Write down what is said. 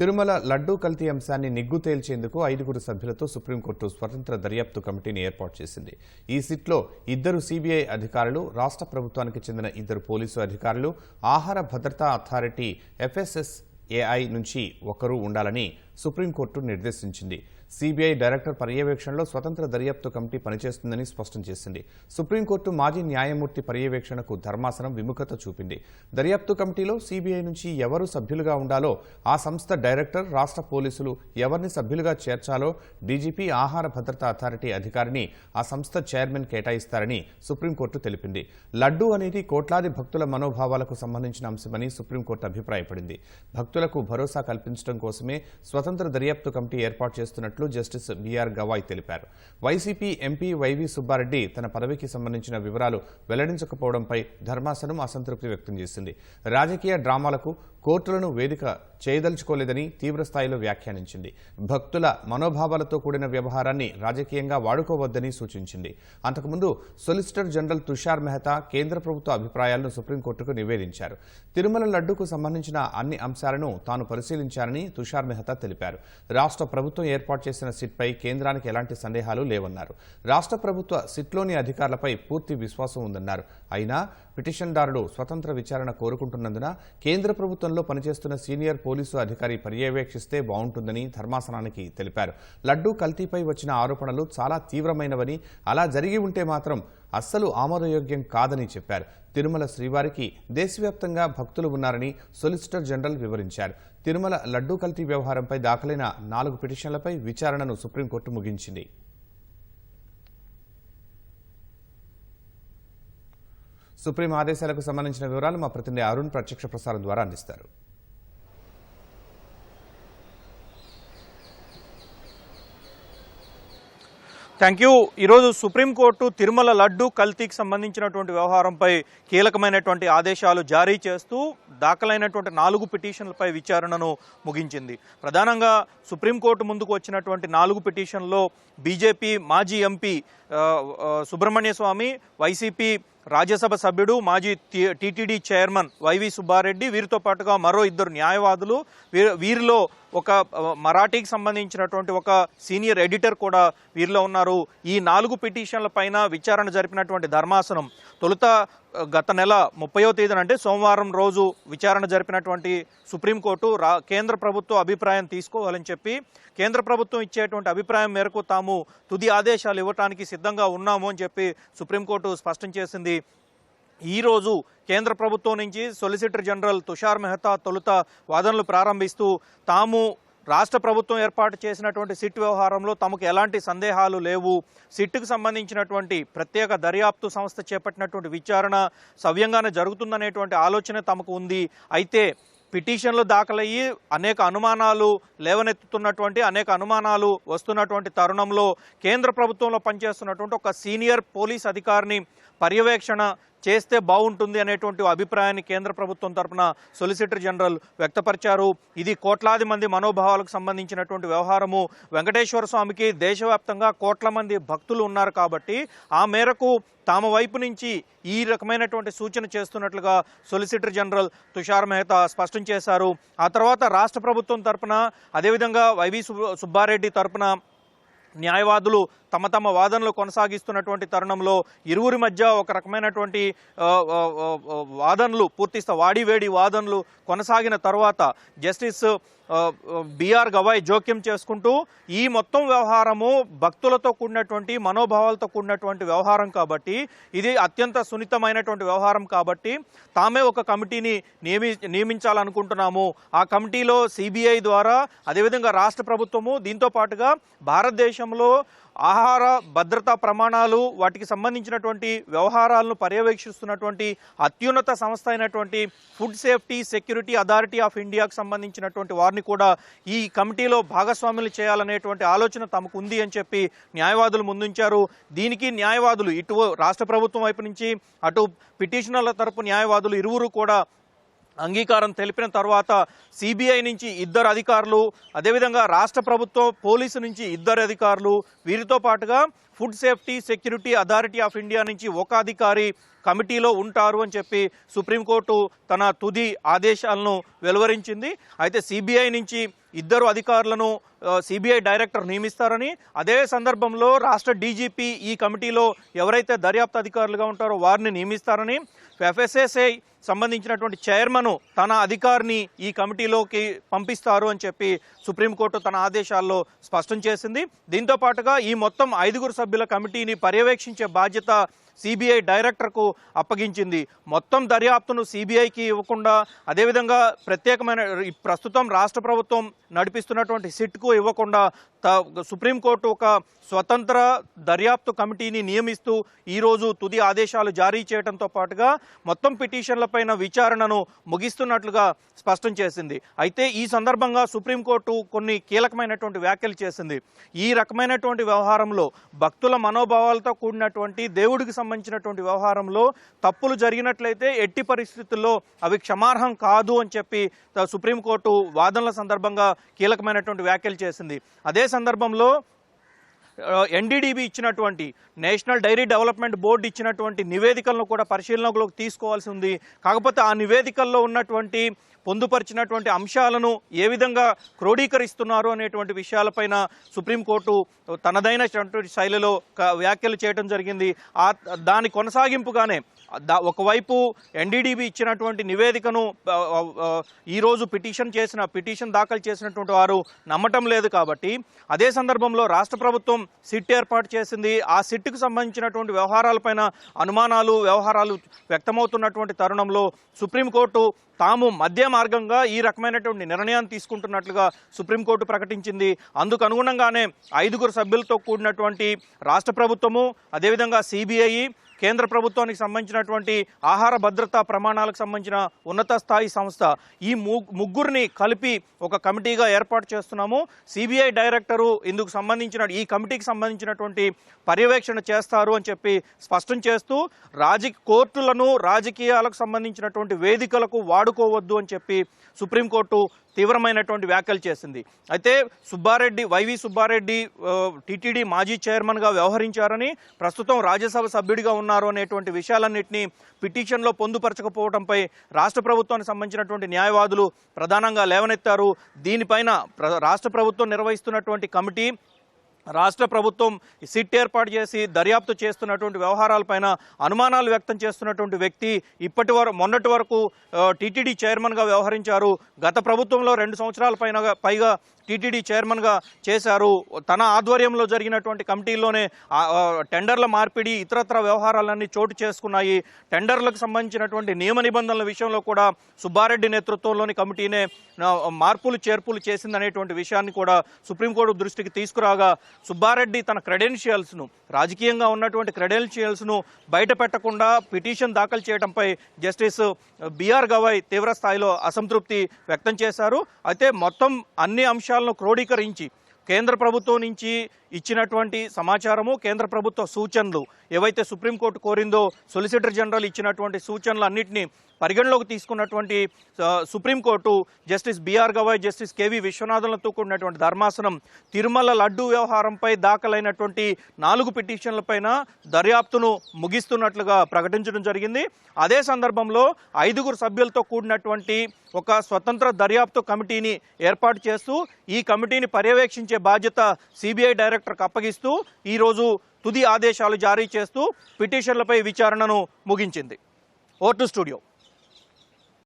తిరుమల లడ్డూ కల్తీ అంశాన్ని నిగ్గు తేల్చేందుకు ఐదుగురు సభ్యులతో సుప్రీంకోర్టు స్వతంత్ర దర్యాప్తు కమిటీని ఏర్పాటు చేసింది. ఈ సిట్లో ఇద్దరు సీబీఐ అధికారులు రాష్ట్ర ప్రభుత్వానికి చెందిన ఇద్దరు పోలీసు అధికారులు ఆహార భద్రతా అథారిటీ ఎఫ్ఎస్ఎస్ఏఐ నుంచి ఒకరు ఉండాలని సుప్రీంకోర్టు నిర్దేశించింది. సీబీఐ డైరెక్టర్ పర్యవేక్షణలో స్వతంత్ర దర్యాప్తు కమిటీ పనిచేస్తుందని స్పష్టం చేసింది. సుప్రీంకోర్టు మాజీ న్యాయమూర్తి పర్యవేక్షణకు ధర్మాసనం విముఖత చూపింది. దర్యాప్తు కమిటీలో సీబీఐ నుంచి ఎవరు సభ్యులుగా ఉండాలో ఆ సంస్థ డైరెక్టర్ రాష్ట్ర పోలీసులు ఎవరిని సభ్యులుగా చేర్చాలో డీజీపీ ఆహార భద్రతా అథారిటీ అధికారిని ఆ సంస్థ చైర్మన్ కేటాయిస్తారని సుప్రీంకోర్టు తెలిపింది. లడ్డు అనేది కోట్లాది భక్తుల మనోభావాలకు సంబంధించిన అంశమని సుప్రీంకోర్టు అభిప్రాయపడింది. భక్తులకు భరోసా కల్పించడం కోసమే స్వతంత్ర దర్యాప్తు కమిటీ ఏర్పాటు చేస్తున్నట్లు జస్టిస్ బీఆర్ గవాయ్ తెలిపారు. వైసీపీ ఎంపీ వైవి సుబ్బారెడ్డి తన పదవికి సంబంధించిన వివరాలు వెల్లడించకపోవడంపై ధర్మాసనం అసంతృప్తి వ్యక్తం చేసింది. రాజకీయ డ్రామాలకు కోర్టులను వేదిక చేయదలుచుకోలేదని తీవ్రస్థాయిలో వ్యాఖ్యానించింది. భక్తుల మనోభావాలతో కూడిన వ్యవహారాన్ని రాజకీయంగా వాడుకోవద్దని సూచించింది. అంతకుముందు సొలిసిటర్ జనరల్ తుషార్ మెహతా కేంద్ర ప్రభుత్వ అభిప్రాయాలను సుప్రీంకోర్టుకు నివేదించారు. తిరుమల లడ్డుకు సంబంధించిన అన్ని అంశాలను తాను పరిశీలించారని తుషార్ మెహతా తెలిపారు. రాష్ట్ర ప్రభుత్వం ఏర్పాటు చేసిన సిట్పై కేంద్రానికి ఎలాంటి సందేహాలు లేవన్నారు. రాష్ట్ర ప్రభుత్వ సిట్లోని అధికారులపై పూర్తి విశ్వాసం ఉందన్నారు. అయినా పిటిషన్దారుడు స్వతంత్ర విచారణ కోరుకుంటున్నందున కేంద్ర ప్రభుత్వం ప్రాంతంలో పనిచేస్తున్న సీనియర్ పోలీసు అధికారి పర్యవేక్షిస్తే బాగుంటుందని ధర్మాసనానికి తెలిపారు. లడ్డూ కల్తీపై వచ్చిన ఆరోపణలు చాలా తీవ్రమైనవని అలా జరిగి ఉంటే మాత్రం అస్సలు ఆమోదయోగ్యం కాదని చెప్పారు. తిరుమల శ్రీవారికి దేశవ్యాప్తంగా భక్తులు ఉన్నారని సొలిసిటర్ జనరల్ వివరించారు. తిరుమల లడ్డూ కల్తీ వ్యవహారంపై దాఖలైన నాలుగు పిటిషన్లపై విచారణను సుప్రీంకోర్టు ముగించింది. సుప్రీం ఆదేశాలకు సంబంధించిన వివరాలు మా ప్రతినిధి అరుణ్ ప్రత్యక్ష ప్రసారం ద్వారా అందిస్తారు. Thank you. ఈరోజు సుప్రీంకోర్టు తిరుమల లడ్డు కల్తీకి సంబంధించినటువంటి వ్యవహారంపై కీలకమైనటువంటి ఆదేశాలు జారీ చేస్తూ దాఖలైనటువంటి నాలుగు పిటిషన్లపై విచారణను ముగించింది. ప్రధానంగా సుప్రీంకోర్టు ముందుకు వచ్చినటువంటి నాలుగు పిటిషన్లో బీజేపీ మాజీ ఎంపీ సుబ్రహ్మణ్య స్వామి వైసీపీ రాజ్యసభ సభ్యుడు మాజీ టీటీడీ చైర్మన్ వైవి సుబ్బారెడ్డి వీరితో పాటుగా మరో ఇద్దరు న్యాయవాదులు వీరిలో ఒక మరాఠీకి సంబంధించినటువంటి ఒక సీనియర్ ఎడిటర్ కూడా వీరిలో ఉన్నారు. ఈ నాలుగు పిటిషన్ల పైన విచారణ జరిపినటువంటి ధర్మాసనం తొలుత గత నెల ముప్పయో తేదీన అంటే సోమవారం రోజు విచారణ జరిపినటువంటి సుప్రీంకోర్టు రా కేంద్ర ప్రభుత్వ అభిప్రాయం తీసుకోవాలని చెప్పి కేంద్ర ప్రభుత్వం ఇచ్చేటువంటి అభిప్రాయం మేరకు తాము తుది ఆదేశాలు ఇవ్వటానికి సిద్ధంగా ఉన్నాము అని చెప్పి సుప్రీంకోర్టు స్పష్టం చేసింది. ఈరోజు కేంద్ర ప్రభుత్వం నుంచి సొలిసిటర్ జనరల్ తుషార్ మెహతా తొలుత వాదనలు ప్రారంభిస్తూ తాము రాష్ట్ర ప్రభుత్వం ఏర్పాటు చేసినటువంటి సిట్ వ్యవహారంలో తమకు ఎలాంటి సందేహాలు లేవు. సిట్కు సంబంధించినటువంటి ప్రత్యేక దర్యాప్తు సంస్థ చేపట్టినటువంటి విచారణ సవ్యంగానే జరుగుతుందనేటువంటి ఆలోచన తమకు ఉంది. అయితే పిటిషన్లు దాఖలయ్యి అనేక అనుమానాలు లేవనెత్తుతున్నటువంటి అనేక అనుమానాలు వస్తున్నటువంటి తరుణంలో కేంద్ర ప్రభుత్వంలో పనిచేస్తున్నటువంటి ఒక సీనియర్ పోలీస్ అధికారిని పర్యవేక్షణ చేస్తే బాగుంటుంది అనేటువంటి అభిప్రాయాన్ని కేంద్ర ప్రభుత్వం తరపున సొలిసిటర్ జనరల్ వ్యక్తపరిచారు. ఇది కోట్లాది మంది మనోభావాలకు సంబంధించినటువంటి వ్యవహారము. వెంకటేశ్వర స్వామికి దేశవ్యాప్తంగా కోట్ల మంది భక్తులు ఉన్నారు కాబట్టి ఆ మేరకు తాము వైపు నుంచి ఈ రకమైనటువంటి సూచన చేస్తున్నట్లుగా సొలిసిటర్ జనరల్ తుషార్ మెహతా స్పష్టం చేశారు. ఆ తర్వాత రాష్ట్ర ప్రభుత్వం తరపున అదేవిధంగా వైవి సుబ్బ- సుబ్బారెడ్డి తరపున న్యాయవాదులు తమ తమ వాదనలు కొనసాగిస్తున్నటువంటి తరుణంలో ఇరువురి మధ్య ఒక రకమైనటువంటి వాదనలు పూర్తిస్తా వాడివేడి వాదనలు కొనసాగిన తర్వాత జస్టిస్ బీఆర్ బిఆర్ గవాయ్ జోక్యం చేసుకుంటూ ఈ మొత్తం వ్యవహారము భక్తులతో కూడినటువంటి మనోభావాలతో కూడినటువంటి వ్యవహారం కాబట్టి ఇది అత్యంత సున్నితమైనటువంటి వ్యవహారం కాబట్టి తామే ఒక కమిటీని నియమి నియమించాలనుకుంటున్నాము. ఆ కమిటీలో సిబిఐ ద్వారా అదేవిధంగా రాష్ట్ర ప్రభుత్వము దీంతో పాటుగా భారతదేశంలో ఆహార భద్రతా ప్రమాణాలు వాటికి సంబంధించినటువంటి వ్యవహారాలను పర్యవేక్షిస్తున్నటువంటి అత్యున్నత సంస్థ అయినటువంటి food safety security authority of ఇండియాకు సంబంధించినటువంటి వారిని కూడా ఈ కమిటీలో భాగస్వాములు చేయాలనేటువంటి ఆలోచన తమకు ఉంది అని చెప్పి న్యాయవాదులు ముందుంచారు. దీనికి న్యాయవాదులు ఇటు రాష్ట్ర ప్రభుత్వం వైపు నుంచి అటు పిటిషనర్ల తరపు న్యాయవాదులు ఇరువురు కూడా అంగీకారం తెలిపిన తర్వాత సిబిఐ నుంచి ఇద్దరు అధికారులు అదేవిధంగా రాష్ట్ర ప్రభుత్వం పోలీసు నుంచి ఇద్దరు అధికారులు వీరితో పాటుగా food safety security authority of India నుంచి ఒక అధికారి కమిటీలో ఉంటారు అని చెప్పి సుప్రీంకోర్టు తన తుది ఆదేశాలను వెలువరించింది. అయితే సిబిఐ నుంచి ఇద్దరు అధికారులను సిబిఐ డైరెక్టర్ నియమిస్తారని అదే సందర్భంలో రాష్ట్ర డీజీపీ ఈ కమిటీలో ఎవరైతే దర్యాప్తు అధికారులుగా ఉంటారో వారిని నియమిస్తారని ఎఫ్ఎస్ఎస్ఐ సంబంధించినటువంటి చైర్మన్ తన అధికారిని ఈ కమిటీలోకి పంపిస్తారు అని చెప్పి సుప్రీంకోర్టు తన ఆదేశాల్లో స్పష్టం చేసింది. దీంతో పాటుగా ఈ మొత్తం ఐదుగురు సభ్యులు సభ్యుల కమిటీని పర్యవేక్షించే బాధ్యత సిబిఐ డైరెక్టర్కు అప్పగించింది. మొత్తం దర్యాప్తును సిబిఐకి ఇవ్వకుండా అదేవిధంగా ప్రత్యేకమైన ఈ ప్రస్తుతం రాష్ట్ర ప్రభుత్వం నడిపిస్తున్నటువంటి సిట్కు ఇవ్వకుండా త- సుప్రీంకోర్టు ఒక స్వతంత్ర దర్యాప్తు కమిటీని నియమిస్తూ ఈరోజు తుది ఆదేశాలు జారీ చేయడంతో పాటుగా మొత్తం పిటిషన్లపైన విచారణను ముగిస్తున్నట్లుగా స్పష్టం చేసింది. అయితే ఈ సందర్భంగా సుప్రీంకోర్టు కొన్ని కీలకమైనటువంటి వ్యాఖ్యలు చేసింది. ఈ రకమైనటువంటి వ్యవహారంలో భక్తుల మనోభావాలతో కూడినటువంటి దేవుడికి సంబంధించినటువంటి వ్యవహారంలో తప్పులు జరిగినట్లయితే ఎట్టి పరిస్థితుల్లో అవి క్షమార్హం కాదు అని చెప్పి సుప్రీంకోర్టు వాదనల సందర్భంగా కీలకమైనటువంటి వ్యాఖ్యలు చేసింది. అదే సందర్భంలో ఎన్డీడీబీ ఇచ్చినటువంటి నేషనల్ డైరీ డెవలప్మెంట్ బోర్డు ఇచ్చినటువంటి నివేదికలను కూడా పరిశీలనలోకి తీసుకోవాల్సి ఉంది. కాకపోతే ఆ నివేదికల్లో ఉన్నటువంటి పొందుపరిచినటువంటి అంశాలను ఏ విధంగా క్రోడీకరిస్తున్నారు అనేటువంటి విషయాలపైన సుప్రీంకోర్టు తనదైనటువంటి శైలిలో వ్యాఖ్యలు చేయడం జరిగింది. ఆ దాని కొనసాగింపుగానే ఒకవైపు ఎన్డీడీబీ ఇచ్చినటువంటి నివేదికను ఈరోజు పిటిషన్ చేసిన పిటిషన్ దాఖలు చేసినటువంటి వారు నమ్మటం లేదు కాబట్టి అదే సందర్భంలో రాష్ట్ర ప్రభుత్వం సిట్ ఏర్పాటు చేసింది. ఆ సిట్కు సంబంధించినటువంటి వ్యవహారాలపైన అనుమానాలు వ్యవహారాలు వ్యక్తమవుతున్నటువంటి తరుణంలో సుప్రీంకోర్టు తాము మధ్య మార్గంగా ఈ రకమైనటువంటి నిర్ణయాన్ని తీసుకుంటున్నట్లుగా సుప్రీంకోర్టు ప్రకటించింది. అందుకు అనుగుణంగానే ఐదుగురు సభ్యులతో కూడినటువంటి రాష్ట్ర ప్రభుత్వము అదేవిధంగా సిబిఐ కేంద్ర ప్రభుత్వానికి సంబంధించినటువంటి ఆహార భద్రతా ప్రమాణాలకు సంబంధించిన ఉన్నత స్థాయి సంస్థ. ఈ ముగ్గురిని కలిపి ఒక కమిటీగా ఏర్పాటు చేస్తున్నాము. సిబిఐ డైరెక్టరు ఇందుకు సంబంధించిన ఈ కమిటీకి సంబంధించినటువంటి పర్యవేక్షణ చేస్తారు అని చెప్పి స్పష్టం చేస్తూ రాజకీయ కోర్టులను రాజకీయాలకు సంబంధించినటువంటి వేదికలకు వాడుకోవద్దు అని చెప్పి సుప్రీంకోర్టు తీవ్రమైనటువంటి వ్యాఖ్యలు చేసింది. అయితే సుబ్బారెడ్డి వైవి సుబ్బారెడ్డి టీటీడీ మాజీ చైర్మన్గా వ్యవహరించారని ప్రస్తుతం రాజ్యసభ సభ్యుడిగా ఉన్నారు అనేటువంటి విషయాలన్నింటినీ పిటిషన్లో పొందుపరచకపోవడంపై రాష్ట్ర ప్రభుత్వానికి సంబంధించినటువంటి న్యాయవాదులు ప్రధానంగా లేవనెత్తారు. దీనిపైన ప్ర- రాష్ట్ర ప్రభుత్వం నిర్వహిస్తున్నటువంటి కమిటీ రాష్ట్ర ప్రభుత్వం సిట్ ఏర్పాటు చేసి దర్యాప్తు చేస్తున్నటువంటి వ్యవహారాలపైన అనుమానాలు వ్యక్తం చేస్తున్నటువంటి వ్యక్తి ఇప్పటి వరకు మొన్నటి వరకు టీటీడీ చైర్మన్గా వ్యవహరించారు. గత ప్రభుత్వంలో రెండు సంవత్సరాల పైన పైగా టీటీడీ చైర్మన్గా చేశారు. తన ఆధ్వర్యంలో జరిగినటువంటి కమిటీల్లోనే టెండర్ల మార్పిడి ఇతరత్ర వ్యవహారాలన్నీ చోటు చేసుకున్నాయి. టెండర్లకు సంబంధించినటువంటి నియమ నిబంధనల విషయంలో కూడా సుబ్బారెడ్డి నేతృత్వంలోని కమిటీనే మార్పులు చేర్పులు చేసిందనేటువంటి విషయాన్ని కూడా సుప్రీంకోర్టు దృష్టికి తీసుకురాగా సుబ్బారెడ్డి తన క్రెడెన్షియల్స్ను రాజకీయంగా ఉన్నటువంటి క్రెడెన్షియల్స్ను బయట పెట్టకుండా పిటిషన్ దాఖలు చేయడంపై జస్టిస్ బిఆర్ గవాయ్ తీవ్ర స్థాయిలో అసంతృప్తి వ్యక్తం చేశారు. అయితే మొత్తం అన్ని అంశాలను క్రోడీకరించి కేంద్ర ప్రభుత్వం నుంచి ఇచ్చినటువంటి సమాచారము కేంద్ర ప్రభుత్వ సూచనలు ఏవైతే సుప్రీంకోర్టు కోరిందో సొలిసిటర్ జనరల్ ఇచ్చినటువంటి సూచనలు అన్నింటినీ పరిగణలోకి తీసుకున్నటువంటి supreme court justice B R Gavai justice K V విశ్వనాథన్లతో కూడినటువంటి ధర్మాసనం తిరుమల లడ్డు వ్యవహారంపై దాఖలైనటువంటి నాలుగు పిటిషన్లపైన దర్యాప్తును ముగిస్తున్నట్లుగా ప్రకటించడం జరిగింది. అదే సందర్భంలో ఐదుగురు సభ్యులతో కూడినటువంటి ఒక స్వతంత్ర దర్యాప్తు కమిటీని ఏర్పాటు చేస్తూ ఈ కమిటీని పర్యవేక్షించే బాధ్యత సిబిఐ డైరెక్టర్కి అప్పగిస్తూ ఈరోజు తుది ఆదేశాలు జారీ చేస్తూ పిటిషన్లపై విచారణను ముగించింది. ఓటు స్టూడియో.